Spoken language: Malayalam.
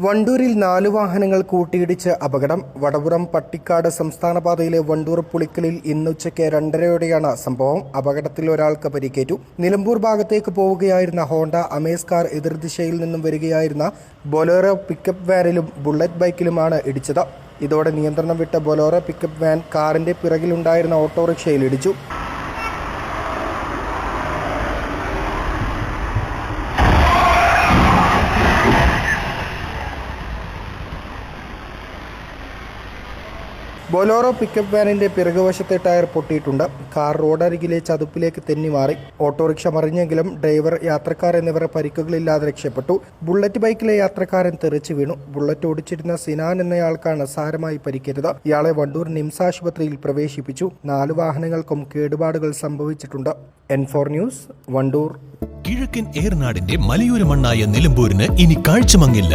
വണ്ടൂരിൽ നാലു വാഹനങ്ങൾ കൂട്ടിയിടിച്ച് അപകടം. വടപുറം പട്ടിക്കാട് സംസ്ഥാന പാതയിലെ വണ്ടൂർ പുളിക്കലിൽ ഇന്ന് ഉച്ചയ്ക്ക് രണ്ടരയോടെയാണ് സംഭവം. അപകടത്തിൽ ഒരാൾക്ക് പരിക്കേറ്റു. നിലമ്പൂർ ഭാഗത്തേക്ക് പോവുകയായിരുന്ന ഹോണ്ട അമേസ് കാർ എതിർദിശയിൽ നിന്നും വരികയായിരുന്ന ബൊലോറോ പിക്കപ്പ് വാനിലും ബുള്ളറ്റ് ബൈക്കിലുമാണ് ഇടിച്ചത്. ഇതോടെ നിയന്ത്രണം വിട്ട ബൊലോറോ പിക്കപ്പ് വാൻ കാറിന്റെ പിറകിലുണ്ടായിരുന്ന ഓട്ടോറിക്ഷയിൽ ഇടിച്ചു. ബൊലോറോ പിക്കപ്പ് വാനിന്റെ പിറകുവശത്തെ ടയർ പൊട്ടിയിട്ടുണ്ട്. കാർ റോഡരികിലെ ചതുപ്പിലേക്ക് തെന്നി മാറി. ഓട്ടോറിക്ഷ മറിഞ്ഞെങ്കിലും ഡ്രൈവർ യാത്രക്കാർ എന്നിവർ പരിക്കുകളില്ലാതെ രക്ഷപ്പെട്ടു. ബുള്ളറ്റ് ബൈക്കിലെ യാത്രക്കാരൻ തെറിച്ചു വീണു. ബുള്ളറ്റ് ഓടിച്ചിരുന്ന സിനാൻ എന്നയാൾക്കാണ് സാരമായി പരിക്കേറ്റത്. ഇയാളെ വണ്ടൂർ നിംസ് ആശുപത്രിയിൽ പ്രവേശിപ്പിച്ചു. നാല് വാഹനങ്ങൾക്കും കേടുപാടുകൾ സംഭവിച്ചിട്ടുണ്ട്. N four news Wandoor. കിഴക്കൻ ഏർനാടിന്റെ മലയോര മണ്ണായ നിലമ്പൂരിന് ഇനി കാഴ്ചമങ്ങില്ല.